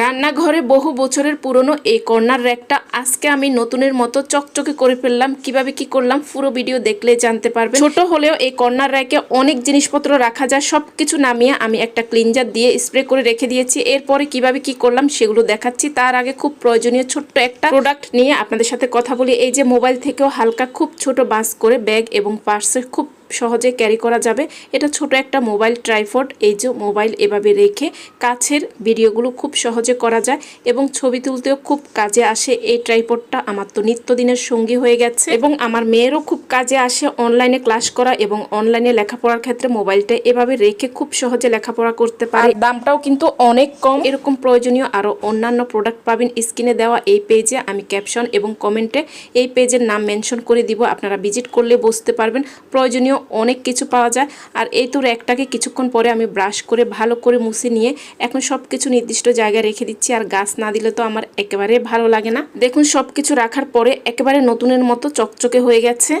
রান্নাঘরে বহু বছরের পুরনো এই কর্নার র্যাকটা আজকে আমি নতুনের মতো চকচকে করে ফেললাম। কীভাবে কি করলাম পুরো ভিডিও দেখলে জানতে পারবে ছোট হলেও এই কর্নার র্যাকে অনেক জিনিসপত্র রাখা যায়। সব কিছু নামিয়ে আমি একটা ক্লিনজার দিয়ে স্প্রে করে রেখে দিয়েছি। এরপরে কীভাবে কি করলাম সেগুলো দেখাচ্ছি। তার আগে খুব প্রয়োজনীয় ছোট্ট একটা প্রোডাক্ট নিয়ে আপনাদের সাথে কথা বলি। এই যে মোবাইল থেকেও হালকা খুব ছোট বাস করে ব্যাগ এবং পার্সে খুব সহজে ক্যারি করা যাবে। এটা ছোট একটা মোবাইল ট্রাইফড এই যে মোবাইল এভাবে রেখে কাছের ভিডিওগুলো খুব সহজে করা যায় এবং ছবি তুলতেও খুব কাজে আসে। এই ট্রাইপডটা আমার তো নিত্যদিনের সঙ্গী হয়ে গেছে এবং আমার মেয়েরও খুব কাজে আসে অনলাইনে ক্লাস করা এবং অনলাইনে লেখাপড়ার ক্ষেত্রে মোবাইলটা এভাবে রেখে খুব সহজে লেখাপড়া করতে পারে। দামটাও কিন্তু অনেক কম। এরকম প্রয়োজনীয় আরও অন্যান্য প্রোডাক্ট পাবেন স্ক্রিনে দেওয়া এই পেজে আমি ক্যাপশন এবং কমেন্টে এই পেজের নাম মেনশন করে দিব। আপনারা ভিজিট করলে বুঝতে পারবেন। প্রয়োজনীয় অনেক কিছু পাওয়া যায়। আর এই তো র্যাকটাকে কিছুক্ষণ পরে আমি ব্রাশ করে, ভালো করে মুছে নিয়ে এখন সব কিছু নির্দিষ্ট জায়গায় রেখে দিচ্ছি। আর গাছ না দিলে তো আমার একেবারে ভালো লাগে না। দেখুন সব কিছু রাখার পরে একেবারে নতুনের মতো চকচকে হয়ে গেছে।